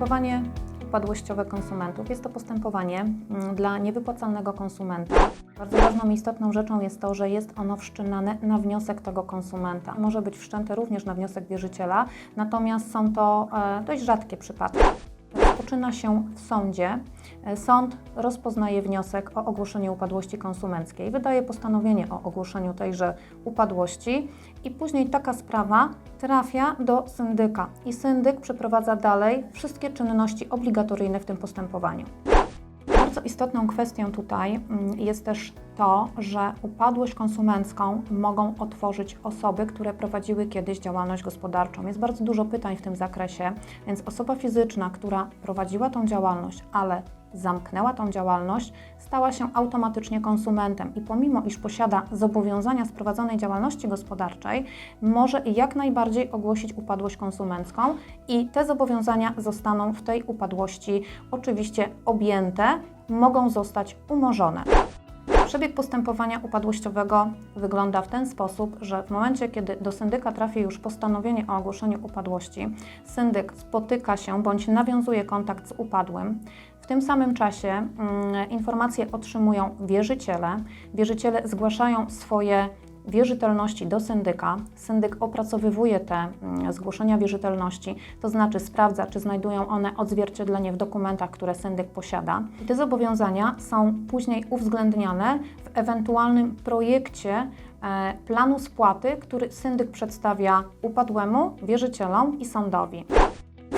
Postępowanie upadłościowe konsumentów jest to postępowanie mm, dla niewypłacalnego konsumenta. Bardzo ważną i istotną rzeczą jest to, że jest ono wszczynane na wniosek tego konsumenta. Może być wszczęte również na wniosek wierzyciela, natomiast są to e, dość rzadkie przypadki. Rozpoczyna się w sądzie. E, Sąd rozpoznaje wniosek o ogłoszenie upadłości konsumenckiej, wydaje postanowienie o ogłoszeniu tejże upadłości i później taka sprawa trafia do syndyka i syndyk przeprowadza dalej wszystkie czynności obligatoryjne w tym postępowaniu. Bardzo istotną kwestią tutaj mm, jest też to, że upadłość konsumencką mogą otworzyć osoby, które prowadziły kiedyś działalność gospodarczą. Jest bardzo dużo pytań w tym zakresie, więc osoba fizyczna, która prowadziła tą działalność, ale zamknęła tą działalność, stała się automatycznie konsumentem i pomimo iż posiada zobowiązania z prowadzonej działalności gospodarczej, może jak najbardziej ogłosić upadłość konsumencką i te zobowiązania zostaną w tej upadłości oczywiście objęte, mogą zostać umorzone. Przebieg postępowania upadłościowego wygląda w ten sposób, że w momencie, kiedy do syndyka trafi już postanowienie o ogłoszeniu upadłości, syndyk spotyka się bądź nawiązuje kontakt z upadłym. W tym samym czasie mm, informacje otrzymują wierzyciele. Wierzyciele zgłaszają swoje wierzytelności do syndyka. Syndyk opracowywuje te mm, zgłoszenia wierzytelności, to znaczy sprawdza, czy znajdują one odzwierciedlenie w dokumentach, które syndyk posiada. I te zobowiązania są później uwzględniane w ewentualnym projekcie e, planu spłaty, który syndyk przedstawia upadłemu, wierzycielom i sądowi.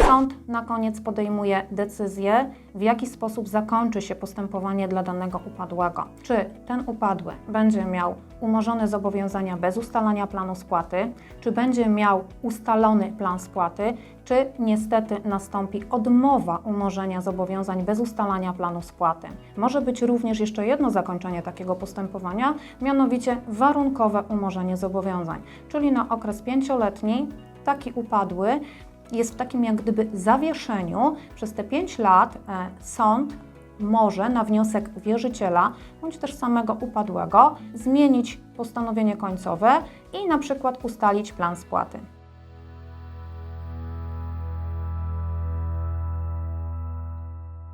Sąd na koniec podejmuje decyzję, w jaki sposób zakończy się postępowanie dla danego upadłego. Czy ten upadły będzie miał umorzone zobowiązania bez ustalania planu spłaty, czy będzie miał ustalony plan spłaty, czy niestety nastąpi odmowa umorzenia zobowiązań bez ustalania planu spłaty. Może być również jeszcze jedno zakończenie takiego postępowania, mianowicie warunkowe umorzenie zobowiązań, czyli na okres pięcioletni taki upadły jest w takim jak gdyby zawieszeniu. Przez te 5 lat e, sąd może na wniosek wierzyciela bądź też samego upadłego zmienić postanowienie końcowe i na przykład ustalić plan spłaty.